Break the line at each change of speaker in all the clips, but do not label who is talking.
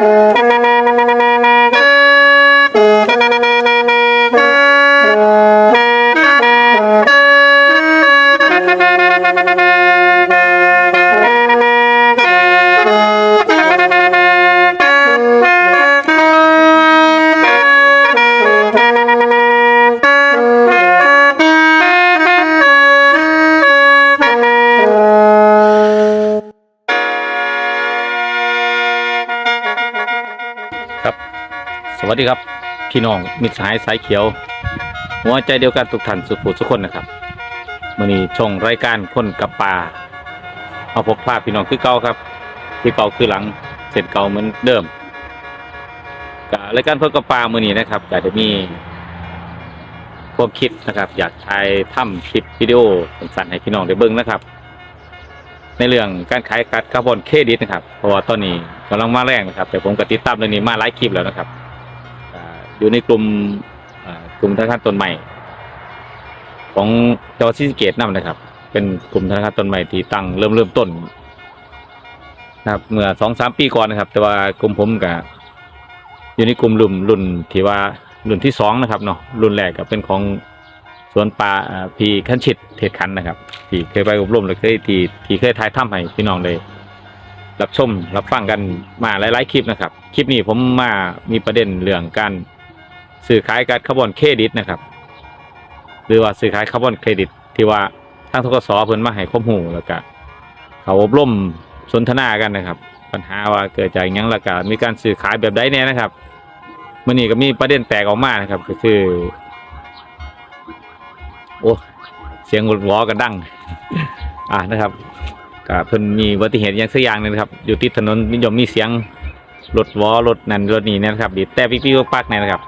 ค พี่น้องมิตรสหายสายเขียว หัวใจเดียวกันทุกท่านสุขุทุกคนนะครับมื่อนี้ช่องรายการคนกับป่าเอาพบภาพพี่น้องคือเก่าครับที่เก่าคือหลังเสร็จเก่าเหมือนเดิมกับรายการคนกับป่ามื่อนี้นะครับก็จะมีความคิดนะครับ อยากถ่ายทำคลิปวิดีโอสั้นๆให้พี่น้องได้เบิ่งนะครับ ในเรื่องการขายการคาร์บอนเครดิตนะครับเพราะว่าตอนนี้กำลังมาแรงนะครับ แต่ผมก็ติดตามเรื่องนี้มาหลายคลิปแล้วนะครับ อยู่ในกลุ่มกลุ่มธนาคารต้นใหม่ของจังหวัดศรีสะเกษนำนนะครับ เป็นกลุ่มธนาคารต้นใหม่ที่ตั้งเริ่มเริ่มต้นนะครับเมื่อสองสามปีก่อนนะครับ แต่ว่ากลุ่มผมกับอยู่ในกลุ่มรุ่นรุ่นที่ว่ารุ่นที่สองนะครับเนาะรุ่นแรกก็เป็นของสวนปลาอ่าพีขั้นชิดเทศคันนะครับ ที่เคยไปอบรมหรือเคยที่ที่เคยถ่ายทำให้พี่น้องเลยรับชมรับฟังกันมาหลาย ๆ คลิปนะครับ คลิปนี้ผมมามีประเด็นเรื่องการ ซื้อขายการคาร์บอนเครดิตนะครับ หรือว่าซื้อขายคาร์บอนเครดิต ที่ว่าทางทกสเพิ่นมาให้ข้อมูลแล้วก็เขาอบรมสนทนากันนะครับ ปัญหาว่าเกิดจากยังแล้วก็มีการซื้อขายแบบใดเนี่ยนะครับมื่อนี้ก็มีประเด็นแตกออกมานะครับ ก็คือ โอ้เสียงรถล้อกันดังอ่านะครับก็เพิ่นมีอุบัติเหตุอย่างสักอย่างนึงนะครับ อยู่ติดถนนนิยมมีเสียงรถล้อรถนั่นรถนี้นนะครับบีแต่ปิ๊กๆปักเนี่ยนะครับ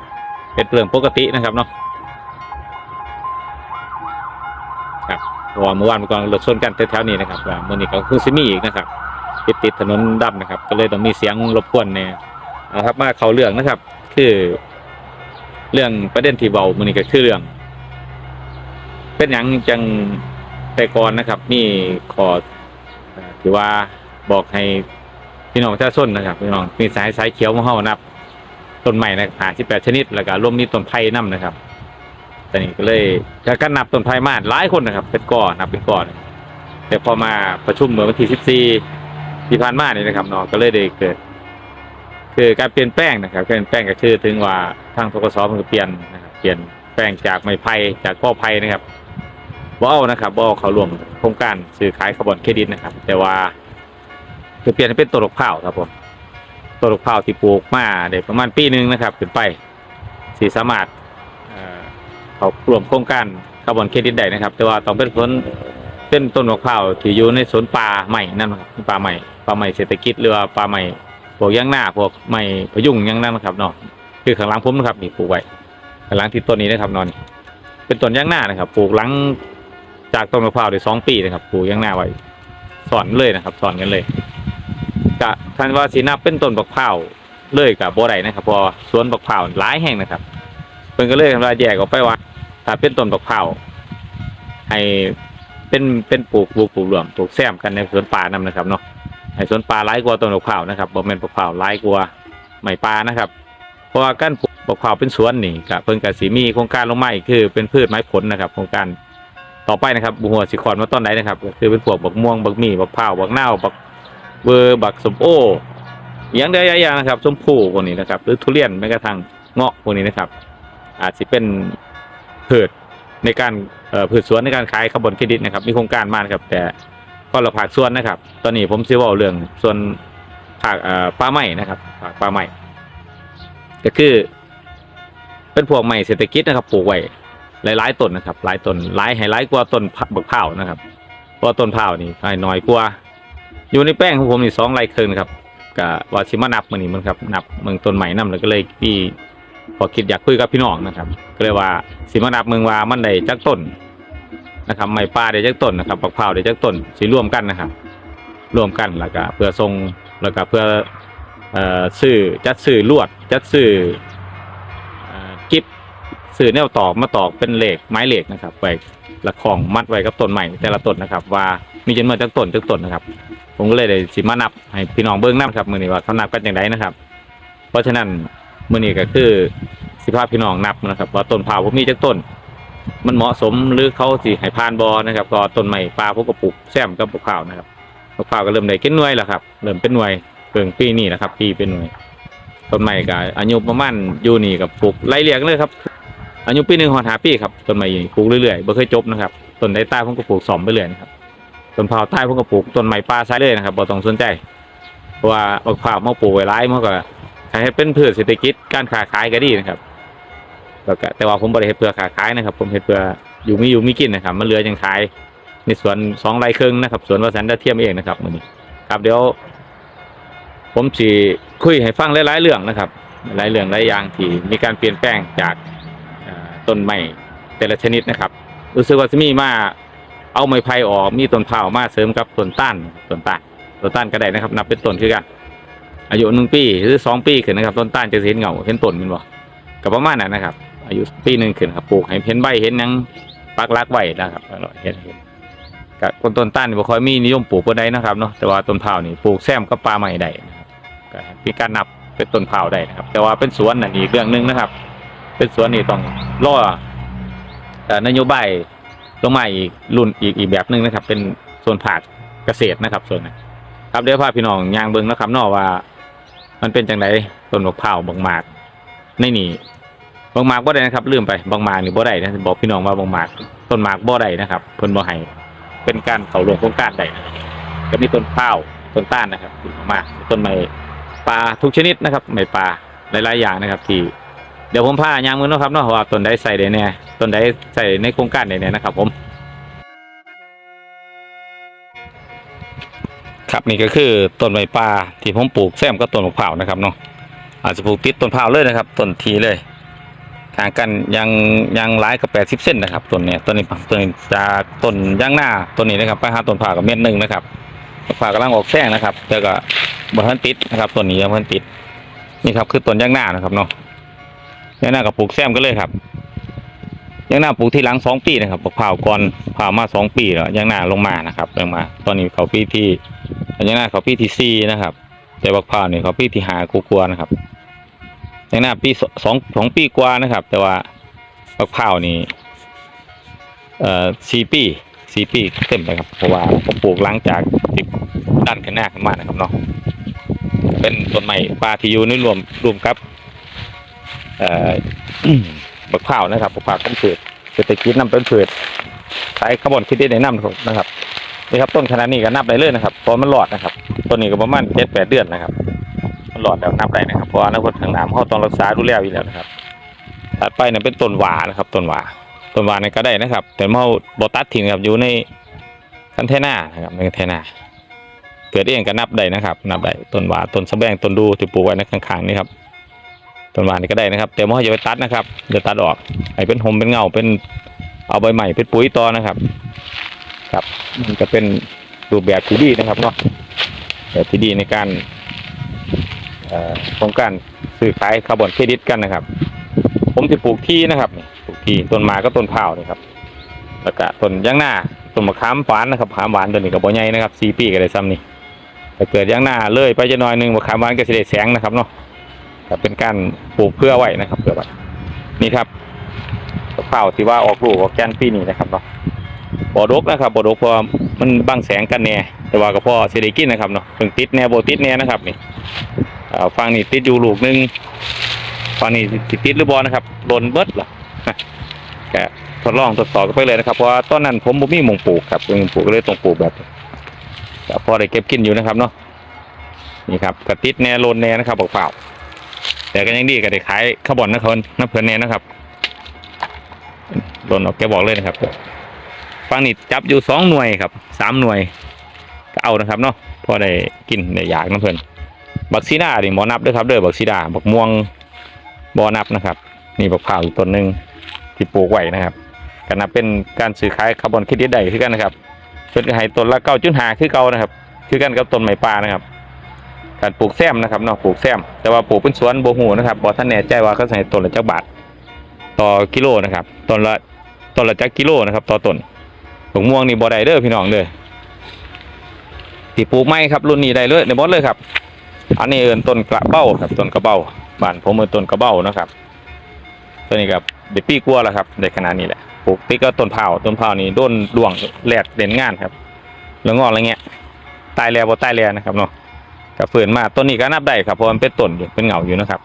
เป็นเรื่องปกตินะครับเนาะครับเพราะว่าเมื่อวานเมื่อก่อนรถชนกันแถวๆนี้นะครับว่ามื่อนี้ก็คือซิมีอีกนะครับติดติดถนนดำนะครับ ก็เลยต้องมีเสียงรบกวนเนี่ยนะครับมาเข้าเรื่องนะครับ คือ เรื่องประเด็นที่เบามื่อนี้ก็คือเรื่อง เป็นอย่างจังแต่ก่อนนะครับ มีขอเอ่อว่าบอกให้พี่น้องประชาชนนะครับพี่น้องมีสายสายเขียวมาเฮานับ ต้นไม้นะหาสิบแปดชนิด แล้วก็ร่วมมีต้นไผ่นํนะครับตอนนี้ก็เลยก็นับต้นไผ่มาหลายคนนะครับ เป็นก่อนับเป็นก่อนแต่พอมาประชุมเมื่อวันที่สิบสี่ที่ผ่านมานี่นะครับเนาะก็เลยได้เกิด คือการเปลี่ยนแปลงนะครับการเปลี่ยนแปลงก็คือถึงว่าทางทกศมันก็เปลี่ยนนะครับเปลี่ยนแปลงจากไม้ไผ่จากก้อไผ่นะครับบ่เอานะครับบ่เอาเขารวมโครงการซื้อขายคาร์บอนเครดิตนะครับ แต่ว่าคือเปลี่ยนให้เป็นต้นดอกเผาวครับผม ต้นดอกเผาวที่ปลูกมาได้ประมาณปีหนึ่งนะครับขึ้นไปสีสามารถเอ่อเขารวมโครงการคาร์บอนเครดิตได้นะครับ แต่ว่าต้องเป็นผลเป็นต้นดอกเผาวที่อยู่ในสวนป่าใหม่นั่นนะครับป่าใหม่ป่าใหม่เศรษฐกิจหรือว่าป่าใหม่พวกยางหน้าพวกไม้พยุงยางนั่นนะครับเนาะคือข้างหลังผมนะครับนี่ปลูกไว้ข้างหลังที่ต้นนี้นะครับนอนเป็นต้นยางหน้านะครับ ปลูกหลังจากต้นมะพร้าวได้สองปีนะครับ ปลูกย่างหน้าไว้สอนเลยนะครับ สอนกันเลย กะท่านว่าสีนับเป็นต้นบักพร้าเลยกับโบได้นะครับ พอสวนบักพร้าหลายแห่งนะครับเพิ่นก็เลยทำลายแยกออกไปว่าถ้าเป็นต้นบักพร้าให้เป็นเป็นปลูกปลูกปลูกรวมปลูกแซมกันในสวนป่านํนะครับเนาะให้สวนป่าหลายกว่าต้นบักพร้านะครับบ่แม่นบักพร้าหลายกว่าไม้ป่านะครับ เพราะว่าการปลูกบักพร้าเป็นสวนนี่ก็เพิ่นก็สิมีโครงการลงมาอีกคือเป็นพืชไม้ผลนะครับ โครงการต่อไปนะครับบุหัวสิคอนมาต้นไหนนะครับ คือเป็นพวกบักม่วงบักมี่บักพร้าบักเน่าบัก เบอร์บักสมโออย่างใดอย่างนะครับชมพู่พวกนี้นะครับ หรือทุเรียนแม้กระทั่งเงาะพวกนี้นะครับ อาจจะเป็นพืชในการเอ่อพืชสวนในการขายคาร์บอนเครดิตนะครับ มีโครงการมานะครับ แต่ก็เราภาคส่วนนะครับ ตอนนี้ผมซื้อว่าเรื่องส่วนภาคเอ่อป่าไม้นะครับภาคป่าไม้ก็คือ เป็นพวกไม้เศรษฐกิจนะครับปลูกไว้หลายๆต้นนะครับ หลายต้นหลายให้หลายกว่าต้นบักเผานะครับเพราะต้นเผานี่ให้น้อยกว่า อยู่ในแป้งของผมนี่สองไร่ครึ่งนครับก็ว่าสิมานับมันนี่มันครับนับเมืองต้นใหม่นํแล้วก็เลยพี่พอคิดอยากคุยกับพี่น้องนะครับ ก็เลยว่าสิมานับเมืองว่ามันได้จักต้นนะครับไม้ป่าได้จักต้นนะครับบักเผาได้จักต้นสิรวมกันนะครับรวมกันแล้วก็เพื่อส่งแล้วก็เพื่อเอ่อซื้อจัดซื้อลวดจัดซื้อเอ่อ สื่อแนวตอกมาตอกเป็นเหล็กไม้เหล็กนะครับไว้ละของมัดไว้กับต้นใหม่แต่ละต้นนะครับ ว่ามีจำนวนจักต้นจักต้นนะครับ ผมก็เลยได้สิมานับให้พี่น้องเบิ้งนับครับมือนี้ว่าเขานับกันอย่างไรนะครับ เพราะฉะนั้นมือนี้ก็คือสิพาพี่น้องนับนะครับ ว่าต้นเผาวผมมีจักต้น มันเหมาะสมหรือเขาสิให้ผ่านบ่นะครับ ก็ต้นใหม่ปลาพวกกระปุกแซมกับพวกข้าวนะครับพวกข้าวก็เริ่มได้กินหน่วยแล้วครับเริ่มเป็นหน่วยเพิ่งปีนี้นะครับปีเป็นหน่วยต้นใหม่ก็อายุประมาณอยู่นี่กับปลูกไล่เรียงเลยครับ อายุปีหนึ่งหอดหาปีครับต้นไม้ปลูกเรื่อยๆบ่เคยจบนะครับต้นใดใต้ผมก็ปลูกสอมไปเรื่อยนะครับต้นเผาใต้ผมก็ปลูกต้นไม้ป่าใช้เลยนะครับบ่ต้องสนใจเพราะว่าบักเผาวมาปลูกไว้หลายมันก็ให้เป็นพืชเศรษฐกิจการค้าขายก็ดีนะครับแล้วก็แต่ว่าผมบ่ได้เฮ็ดเพื่อค้าขายนะครับ ผมเฮ็ดเพื่ออยู่มีอยู่มีกินนะครับมันเหลือยังขายในสวนสองไร่ครึ่งนะครับสวนวสันต์ดาเทียมเองนะครับมื้อนี้ครับเดี๋ยว ผมสิคุยให้ฟังหลายๆเรื่องนะครับ หลายเรื่องหลายอย่างที่มีการเปลี่ยนแปลงจาก ต้นไม้แต่ละชนิดนะครับรู้สึกว่าจะมีมาเอาไม้ไผ่ออกมีต้นเผามาเสริมกับต้นต้านต้นต้านต้นต้านก็ได้นะครับ นับเป็นต้นคือกันอายุหนึ่งปีหรือสองปีขึ้นนะครับต้นต้านจะเห็นเงาเห็นต้นมันบ่กับประมาณนั้นนะครับ อายุปีหนึ่งขึ้นครับปลูกให้เห็นใบเห็นยังปักลักไว้นะครับเห็นเห็นกับคนต้นต้านบ่ค่อยมีนิยมปลูกบ่ได้นะครับเนาะแต่ว่าต้นเผานี่ปลูกแซมกับปลาใหม่ได้นะครับก็มีการนับเป็นต้นเผาได้นะครับ แต่ว่าเป็นสวนนั่นอีกเรื่องหนึ่งนะครับ เป็นสวนนี่ต้องรอเอ่นโยบายลงมาอีกรุ่นอีกอีกแบบหนึ่งนะครับ เป็นส่วนภาคเกษตรนะครับ ส่วนนั้ครับเดี๋ยวพาพี่น้องยางเบิ้งนะครับนอกว่า มันเป็นจังไดต้นมะพร้าวบางหมากในนี่บางหมากบ่ได้นะครับลืมไปบางหมากนี่บ่ได้นะบอกพี่น้องว่าบางหมากต้นหมากบ่ได้นะครับเพิ่นบ่ให้เป็นการเข้าร่วมโครงการได้ก็มีต้นข้าต้นต้านนะครับมากต้นไม้ปลาทุกชนิดนะครับไม่ปลาหลายๆอย่างนะครับที่ ดี๋ยวผมพายางมือนะครับเนาะว่าต้นใดใส่ได้แน่ต้นใดใส่ในโครงการได้แน่นะครับ ผม ครับนี่ก็คือต้นไม้ปลาที่ผมปลูกแซมก็ต้นมะพร้าวนะครับเนาะอาจจะปลูกติดต้นพร้าวเลยนะครับต้นทีเลยห่างกันยังยังหลายกับแปดสิบเส้นนะครับต้นเนี้ยต้นนี้ต้นจากต้นย่างหน้าต้นนี้นะครับไปหาต้นพร้ากับเม็ดหนึ่งนะครับมะพร้ากำลังออกแซงนะครับแล้วก็บนทันติดนะครับต้นนี้ยังบ่ทันติดนี่ครับคือต้นย่างหน้านะครับเนาะ ยางหน้ากับปลูกแซมกันเลยครับยางหน้าปลูกที่หลังสองปีนะครับปลูกเผาวก่อนเผามาสองปีแล้วยางหน้าลงมานะครับลงมา ตอนนี้เขาปีที่ยางหน้าเขาปีที่สี่นะครับ แต่บักเผาวนี่เขาปีที่หากลัวนะครับยางหน้าปีสองสองปีกว่านะครับ แต่ว่าบักเผาวนี่เอ่อสี่ปีสี่ปีเต็มเลยครับเพราะว่าผมปลูกหลังจากติดด้านข้างหน้าขึ้นมานะครับเนาะเป็นต้นไม้ปลาที่อยู่ในรวมรวมกับ บักพร้าวนะครับบักพร้าวต้นเผืชเศรษฐกิจนำเป็นผืชขายคาร์บอนคิดได้ในน้ำนะครับนี่ครับต้นขนาดนี้ก็นับได้เลยนะครับเพราะมันหลอดนะครับต้นนี้ก็ประมาณเจ็ดแปดเดือนนะครับ มันหลอดแล้วนับได้นะครับ เพราะอนาคตทางน้ำเขาต้องรักษาดูแลอยู่แล้วนะครับถัดไปเนี่ยเป็นต้นหวานะครับต้นหวาต้นหวาเนี่ยก็ได้นะครับ แต่เมื่อบตัดทิ้งครับอยู่ในคันเทน่านะครับในคันเทน่าเกิดเองก็นับได้นะครับ นับได้ต้นหวาต้นสะแบงต้นดูที่ปลูกไว้ในข้างๆนี่ครับ ต้นหวานี่ก็ได้นะครับ แต่ไม่อย่าไปตัดนะครับอย่าตัดออกให้เป็นหมเป็นเงาเป็นเอาใบใหม่เป็นปุ๋ยต่อนะครับ ครับมันก็เป็นรูปแบบที่ดีนะครับเนาะแบบที่ดีในการเอ่อโครงการซื้อขายคาร์บอนเครดิตกันนะครับ ผมจะปลูกที่นะครับปลูกที่ต้นหมาก็ต้นเผาวนี่ครับแล้วก็ต้นยางหน้าต้นมะขามหวานนะครับมะขามหวานตัวนี้ก็บ่ใหญ่นะครับสี่ปีก็ได้ซ้ำนี่ถ้าเกิดยางหน้าเลยไปจะน้อยหนึงมะขามหวานก็สิได้แสงนะครับเนาะ ก็เป็นการปลูกเพื่อไว้นะครับเพื่อไว้นี่ครับข้าที่ว่าออกลูกออกแกนปีนี้นะครับเนาะบ่อดกนะครับบ่อดกเพราะมันบังแสงกันแน่แต่ว่าก็พอสิได้กินนะครับเนาะเพิ่งติดแน่โบติดแน่นะครับนี่ฟังนี่ติดอยู่ลูกนึงฟังนี่สิดติดหรือบ่นะครับหล่นเบิดล่ะก็ทดลองทดสอบกันไปเลยนะครับเพราะว่าตอนนั้นผมบ่มีมงปลูกครับมงปลูกก็เลยต้องปลูกแบบก็พอได้เก็บกินอยู่นะครับเนาะนี่ครับกระติดแน่โลนแน่นะครับเปล่า แต่ก็ยังดีก็ได้ขายข้าวบอนนะคนน้ำเพลินแน่นะครับโลนออกแกบอกเลยนะครับฟังนี่จับอยู่สองหน่วยครับสามหน่วยก็เอานะครับเนาะพอได้กินได้อยากน้ำเพลินบักซีดาดิหมอนับด้วยครับเด้อบักซีดาบักม่วงบอนับนะครับนี่บักเผาวอีกต้นหนึ่งที่ปลูกไว้นะครับก็นับเป็นการซื้อขายคาร์บอนเครดิตได้คือกันนะครับเพิ่นก็ให้ต้นละเก้าจุดหาคือเก่านะครับ คือกันกับต้นไม้ป่านะครับ การปลูกแซมนะครับเนาะปลูกแซม แต่ว่าปลูกเป็นสวนโบหูนะครับบ่ท่านแน่ใจว่าเขาใส่ต้นละจักบาทต่อกิโลนะครับต้นละต้นละจักกิโลนะครับต่อต้นผงม่วงนี่บ่ได้เด้อพี่น้องเด้อที่ปลูกไม้ครับรุ่นนี้ได้เลยในบอสเลยครับ อันนี้เอินต้นกระเบ้าครับต้นกระเบ้าบ้านผมมือต้นกระเบ้านะครับตัวนี้กับเด็ปีกลัวแล้วครับในขนาดนี้แหละปลูกติดก็ต้นเผาต้นเผานี่โดนดวงแหลกเด่นงานครับ แล้วงอกอะไรเงี้ยตายแล้วบ่ตายแล้วนะครับเนาะ กับฝืนมาต้นนี้ก็นับได้ครับเพราะมันเป็นต้นอยู่เป็นเหงาอยู่นะครับ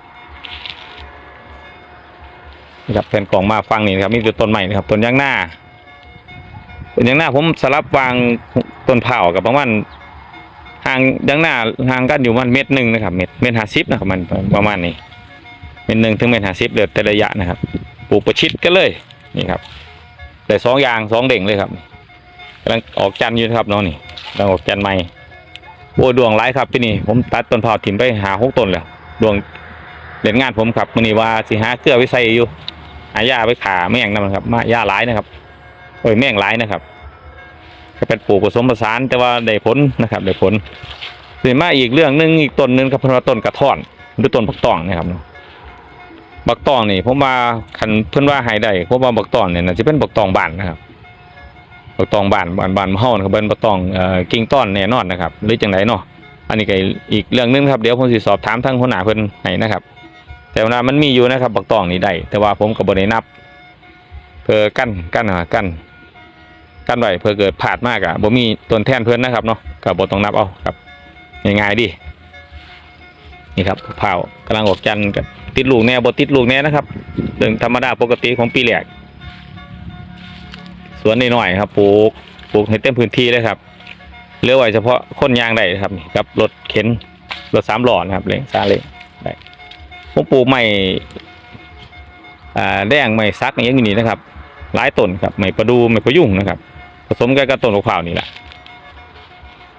นี่ครับเป็นกล่องมาฟังนี่นะครับมีแต่ต้นใหม่นะครับต้นยางหน้าต้นยางหน้าผมสลับวางต้นเผากับประมาณห่างยางหน้าห่างกันอยู่ประมันเม็ดหนึ่งนะครับ เม็ดเม็ดห้าสิบนะครับมันประมาณนี้เม็ดหนึ่งถึงเม็ดห้าสิบเดือแต่ระยะนะครับปลูกประชิดกันเลยนี่ครับได้สองอยางสองเด่งเลยครับกำลังออกจันย์อยู่ครับน้องนี่กำลังออกจันย์ใหม่ โอ้ดวงร้ายครับพี่นี่ผมตัดต้นเผาถิ่มไปหาหกต้นแล้วดวงเล่นงานผมครับมื้อนี้ว่าสิหาเกลือไว้ใส่อยู่หายาไปขาแม่งนั่นครับมาหญ้าร้ายนะครับโอ้ยแม่งร้ายนะครับ ก็เป็นปลูกผสมผสานแต่ว่าได้ผลนะครับได้ผลส่วนมาอีกเรื่องหนึงอีกต้นนึงครับเพราะว่าต้นกระท่อนหรือต้นบักตองนะครับบักตองนี่ผมว่าคันเพิ่นว่าให้ได้เพราะว่าบักตองเนี่ยน่าจะเป็นบักตองบ้านนะครับ บักตองบ้านบ้านบ้านเฮานะครับเป็นบักตองเอ่อกิ่งต้อนแน่นอนนะครับหรือจังไดเนาะอันนี้ก็อีกเรื่องหนึงครับเดี๋ยวผมสิสอบถามทางหัวหน้าเพิ่นให้นะครับ แต่ว่ามันมีอยู่นะครับบักตองนี่ได้แต่ว่าผมก็บ่ได้นับเพื่อกั้นกั้นหากั้นกั้นไว้เพื่อเกิดผาดมากอะบ่มีตัวแทนเพิ่นนะครับเนาะก็บ่ต้องนับเอาครับง่ายๆดินี่ครับเผาวกำลังออกจันกับติดลูกแน่บ่ติดลูกแน่นะครับเรื่องธรรมดาปกติของปีแรก สวนน้อยๆครับปลูกปลูกให้เต็มพื้นที่เลยครับเลือไว้เฉพาะคนยางได้ครับกับรถเข็นรถสามหลอนะครับเล้งซาเล้งได้ผมปลูกใหม่อ่าแดงใหม่ซักอย่างนี้นะครับ หลายต้นครับใหม่ประดูใหม่ประยุ่งนะครับ ผสมกันกับต้นมะพร้าวนี่แหละ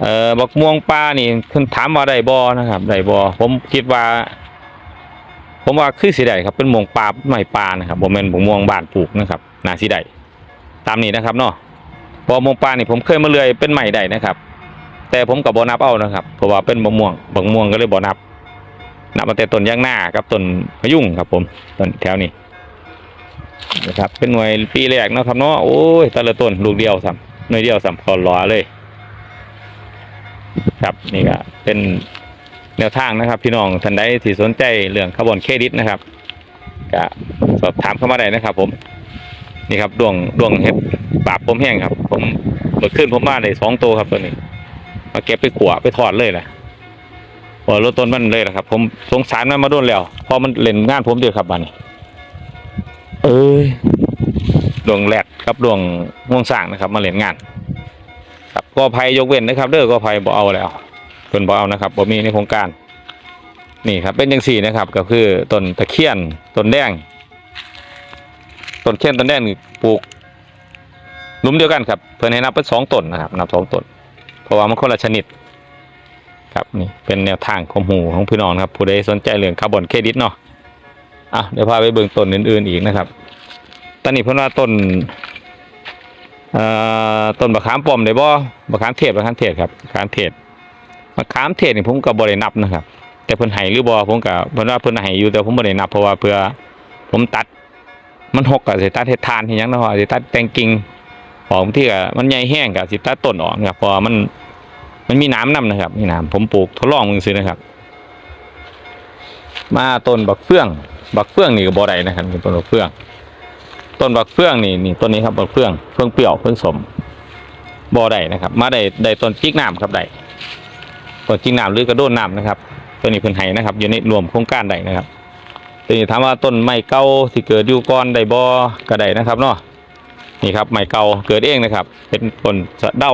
เอ่อบักม่วงปลานี่คุณถามว่าได้บ่นะครับได้บ่ผมคิดว่า ผมว่าคือสิได้ครับเป็นม่วงปลาใหม่ปลานะครับบ่แม่นบักม่วงบานปลูกนะครับนาสิได้ ตามนี้นะครับเนาะพอมงปลานี่ผมเคยมาเลื่อยเป็นใหม่ได้นะครับ แต่ผมกับบ่นับเอานะครับเพราะว่าเป็นบะม่วงบะม่วงก็เลยบ่นับนับมาแต่ต้นย่างหน้ากับต้นพยุงครับผมต้นแถวนี้นะครับเป็นหน่วยปีแรกนะครับเนาะโอ้ยแต่ละต้นลูกเดียวซ้ำหน่วยเดียวซ้ำคอรอเลย ครับนี่ก็เป็นแนวทางนะครับ พี่น้องท่านใดที่สนใจเรื่องคาร์บอนเครดิตนะครับก็สอบถามเข้ามาได้นะครับผม นี่ครับดวงดวงเห็ดปราบผมแห้งครับ ผมเมื่อคืนผมมาได้สองตัวครับตัวนี้มาเก็บไปขวไปทอดเลยแหละพอรถต้นมันเลยนะครับ ผมสงสารมันมาโดนแล้วเพอมันเล่นงานผมเดียวครับบ้านนี้เอ้ยดวงแรดครับดวงม่วงสร้างนะครับ มาเล่นงาน ครับก็ภัยยกเว้นนะครับเด้อก็ภัยบ่เอาแล้วเพิ่นบ่เอานะครับบ่มีในโครงการ นี่ครับเป็นจังสี่นะครับ ก็คือต้นตะเคียนต้นแดง ต้นเขียนต้นแดงนี่ปลูกลุมเดียวกันครับ เพื่อนให้นับเป็นสองต้นนะครับนับสองต้นเพราะว่ามันคนละชนิด ครับนี่เป็นแนวทางของหูของพี่น้องครับผู้ใดสนใจเรื่องคาร์บอนเครดิตเนาะอะเดี๋ยวพาไปเบิ่งต้นอื่น ๆอีกนะครับตอนนี้เพิ่นว่าต้นเอ่อต้นมะขามปอมได้บ่มะขามเทศมะขามเทศครับมะขามเทศมะขามเทศนี่ผมก็บ่ได้นับนะครับ แต่เพิ่นให้หรือบ่ผมก็เพิ่นว่าเพิ่นให้อยู่แต่ผมบ่ได้นับเพราะว่าเพื่อผมตัด มันหกกับสิตัดเฮ็ดทานที่ยังเนาะสิตัดแตงกิ่งออกบางที่ก็มันใหญ่แห้งกับสิตัดต้นออกนะครับเพราะมันมันมีน้ำนํนะครับ มีน้ำผมปลูกทดลองมึงซื้อนะครับ มาต้นบักเฟือง บักเฟืองนี่ก็บ่ได้นะครับเป็นต้นบักเฟือง ต้นบักเฟืองนี่นี่ต้นนี้ครับบักเฟืองเฟืองเปรี้ยวเฟืองสมบ่ได้นะครับ มาได้ได้ต้นจิกน้ำครับได้ต้นจิกน้ำหรือกระโดนน้ำนะครับตัวนี้เพิ่นให้นะครับ อยู่ในรวมโครงการได้นะครับ ทีนี้ถามว่าต้นไม้เก่าที่เกิดอยู่ก่อนได้บ่ก็ได้นะครับเนาะนี่ครับไม้เก่าเกิดเองนะครับ เป็นต้นสะเดา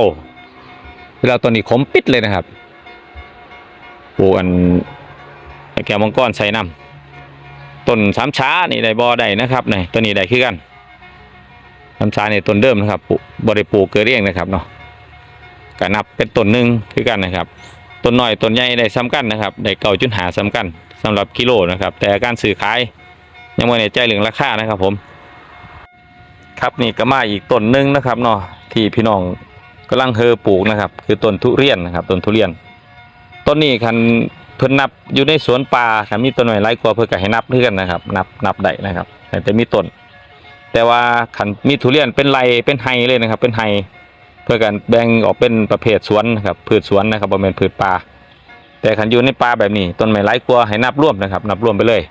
เวลาต้นนี้ขมปิดเลยนะครับปลูกอันแก้วมังกรใส่น้ำต้นสามช้านี่ได้บ่อได้นะครับนี่ต้นนี้ได้คือกันสามช้านี่ต้นเดิมนะครับปลูกบ่ได้ปลูกเกิดเองนะครับเนาะก็นับเป็นต้นหนึ่งคือกันนะครับ ต้นน้อยต้นใหญ่ได้ซ้ำกันนะครับได้เก่าจุดหาซ้ำกันสำหรับกิโลนะครับ แต่การซื้อขายยังไม่แน่ใจเรื่องราคานะครับผมครับนี่ก็มาอีกต้นหนึ่งนะครับเนาะที่พี่น้องกำลังเฮอปลูกนะครับ คือต้นทุเรียนนะครับต้นทุเรียนต้นนี้คันเพิ่นนับอยู่ในสวนป่าครับมีต้นหน่อยไร้กว่าเพื่อก็ให้นับเพื่อนนะครับ นับนับได้นะครับแต่มีต้นแต่ว่าคันมีทุเรียนเป็นไรเป็นไฮเลยนะครับ เป็นไฮ พื่อกันแบ่งออกเป็นประเภทสวนนะครับพืชสวนนะครับบ่แม่นพืชป่าแต่ขันอยู่ในป่าแบบนี้ ต้นไม้หลายกว่าให้นับร่วมนะครับ นับร่วมไปเลย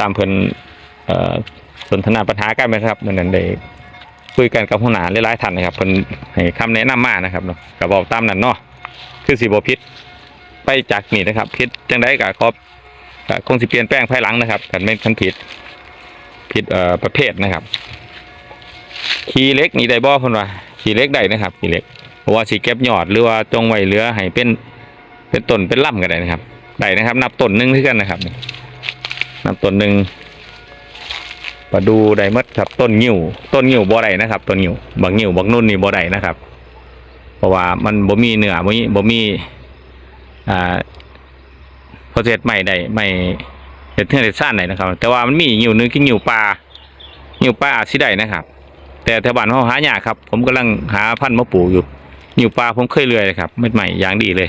ตามเพิ่นเอ่อสนทนาปัญหากันไหมครับเมื่อนั้นได้คุยกันกับหัวหน้าหลายๆท่านนะครับเพิ่นให้คำแนะนำมานะครับเนาะก็บอกตามนั้นเนาะคือสิบ่ผิดไปจากนี่นะครับผิดจังได้ก็ขอก็คงสิเปลี่ยนแปลงภายหลังนะครับกันไม่นคันผิดผิดประเภทนะครับ ขีเล็กนี่ได้บ่เพิ่นว่าขีเล็กได้นะครับขีเล็กเพราะว่าสิเก็บยอดหรือว่าจงไว้เหลือให้เป็นเป็นต้นเป็นลำก็ได้นะครับได้นะครับ นับต้นหนึ่งคือกันนะครับนับต้นหนึ่งมาดูได้หมดครับต้นงิ้วต้นงิ้วบ่ได้นะครับต้นงิ้วบักงิ้วบักนุ่นนี่บ่ได้นะครับ เพราะว่ามันบ่มีเนื้อบ่มีบ่มีอ่าพอเสร็จใหม่ได้ไม่เฮ็ดเทื่อเฮ็ดซ่านได้นะครับ แต่ว่ามันมีงิ้วนึงคืองิ้วปลางิ้วปลาอาจสิได้นะครับ แต่แถวบ้านเขาหายากครับ ผมกำลังหาพันธุ์มาปลูกอยู่อยู่ปลาผมเคยเลื่อยนะครับเม็ดใหม่อย่างดีเลย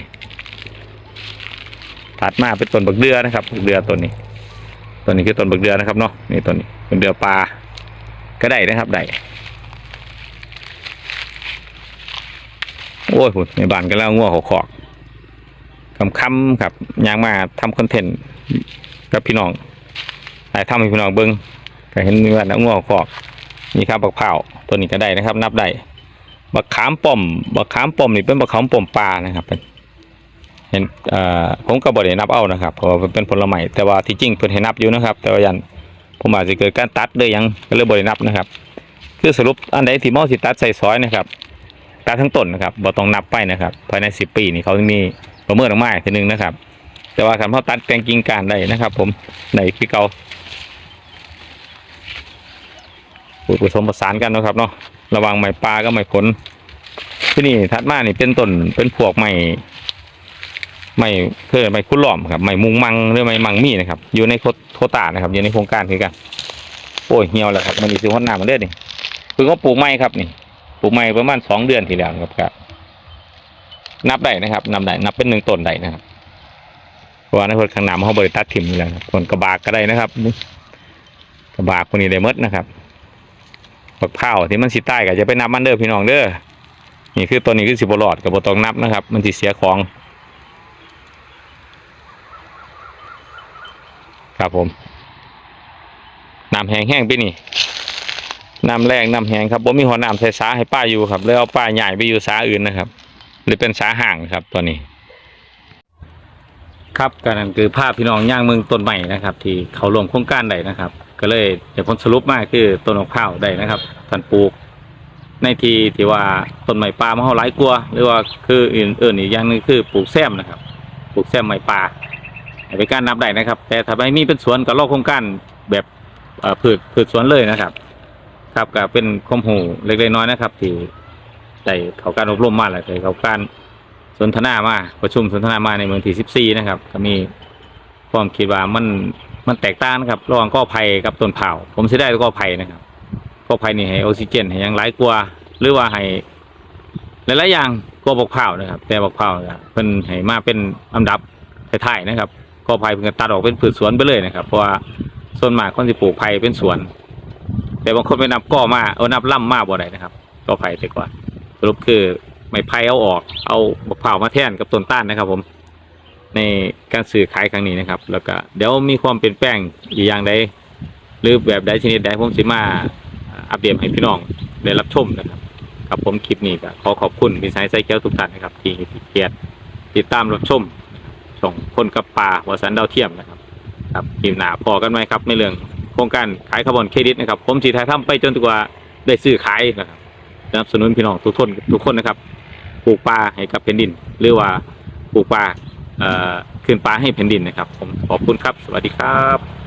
ถัดมาเป็นต้นบักเดือนะครับบักเดือต้นนี้ต้นนี้คือต้นบักเดือนะครับเนาะนี่ต้นนี้เป็นเดือปลาก็ได้นะครับได้โอ้ยหุ่นในบ้านก็แล้วงัวหัวขอกคำคำครับยางมาทำคอนเทนต์กับพี่น้องถ่ายทำให้พี่น้องเบิ้งก็เห็นมีว่าแล้วงัวหัวขอก นี่ครับบักเผาตัวนี้ก็ได้นะครับ นับได้บักขามป้อมบักขามป้อมนี่เป็นบักขามป้อมปลานะครับเป็นเห็นผมก็บ่ได้นับเอานะครับเพราะว่ามันเป็นผลไม้แต่ว่าที่จริงเพิ่นให้นับอยู่นะครับ แต่ว่ายันผมอาจจะเกิดการตัดเลยยังก็เลยบ่ได้นับนะครับ คือสรุปอันใดที่มอสิตัดใส่ซอยนะครับตัดทั้งต้นนะครับบ่ต้องนับไปนะครับ ภายใน 10 ปีนี่เขามีประเมินออกมาทีนึงนะครับ แต่ว่าคันเขาตัดแต่งกิ่งกานได้นะครับ ผมในคือเกา ปลูกผสมผสานกันนะครับเนาะระวังไม้ปลาก็ไม้ผลที่นี่ถัดมานี่เป็นต้นเป็นพวกไม้ไม้เพื่อไม้คุ้นหล้อมครับไม้มุงมังหรือไม้มังมีนะครับ อยู่ในโคโคตานะครับ อยู่ในโครงการคือกันโอ้ยเหี่ยวแล้วครับมันมีสิหัวหน้ามันเด้อนี่เพิ่งก็ปลูกไม้ครับนี่ปลูกไม้ประมาณสองเดือนที่แล้วครับครับนับได้นะครับนับได้นับเป็นหนึ่งต้นได้นะครับเพราะว่าในคนข้างหน้ามเขาบริตัดถิ่มอยู่แล้วครับคนกระบากก็ได้นะครับกระบากคนนี้ได้มดนะครับ บักเผาที่มันสิใต้ก็จะไปนับมันเด้อพี่น้องเด้อนี่คือตัวนี้คือสิบหลอดกับบตองนับนะครับ มันสิเสียของ ครับผมน้ำแห้งแห้งไปนี่น้ำแรงน้ำแห้งครับผมมีหัวน้ำใส่สาให้ป้าอยู่ครับ แล้วเอาป้าใหญ่ไปอยู่สาอื่นนะครับ หรือเป็นสาห่างครับตัวนี้ ครับก็นั่นคือภาพพี่น้องย่างเมืองต้นใหม่นะครับ ที่เขารวมโครงการใดนะครับ ก็เลยจะผลสรุปมากคือต้นมะพร้าวได้นะครับท่านปลูก ในที่ที่ว่าต้นไม้ป่ามาเฮาหลายกลัวหรือว่าคืออื่นๆอีกอย่างนึงคือปลูกแซมนะครับ ปลูกแซมไม้ป่าเป็นการนับได้นะครับ แต่ถ้าไม่มีเป็นสวนก็ลอกโครงการแบบเอ่อพืชพืชสวนเลยนะครับ ครับก็เป็นข้อมูลเล็กๆน้อยๆนะครับ ที่ได้เขาการอบรมมาแหละได้เขาการสนทนามาประชุมสนทนามาในเมืองที่ 14 นะครับ ก็มีความคิดว่ามัน มันแตกต่างนะครับระหว่างกอไผ่กับต้นเผาผมสิได้กอไผ่นะครับกอไผ่นี่ให้ออกซิเจนให้ยังหลายกว่าหรือว่าให้หลายๆอย่างกว่าบอกเผานะครับ แต่บอกเผาเนี่ยเพิ่นให้มาเป็นอันดับท้ายๆนะครับกอไผ่เพิ่นตัดออกเป็นพืชสวนไปเลยนะครับ เพราะว่าส่วนมากคนสิปลูกไผ่เป็นสวน แต่บางคนไปนับก้อมาเอานับล่ำมาบ่ได้นะครับกอไผ่แต่ก่อนสรุปคือไม้ไผ่เอาออก เอาบอกเผามาแทนกับต้นต้านนะครับ ผม ในการสื่อขายครั้งนี้นะครับ แล้วก็เดี๋ยวมีความเปลี่ยนแปลงอีกอย่างใดหรือแบบใดชนิดใดผมสิมาอัปเดตให้พี่น้องได้รับชมนะครับครับผมคลิปนี้ก็ขอขอบคุณมิสายไซเคิลทุกท่านนะครับ ที่ที่เกียรติติดตามรับชมช่องคนกับป่าวสันดาวเทียมนะครับ ครับคลิปหนาพอกันไหมครับในเรื่องโครงการขายคาร์บอนเครดิตนะครับ ผมสีไทยทำไปจนกว่าได้ซื้อขายนะครับสนับสนุนพี่น้องทุกคนทุกคนนะครับ ปลูกป่าให้กับแผ่นดิน หรือว่าปลูกป่า คืนป่าให้แผ่นดินนะครับ ผมขอบคุณครับ สวัสดีครับ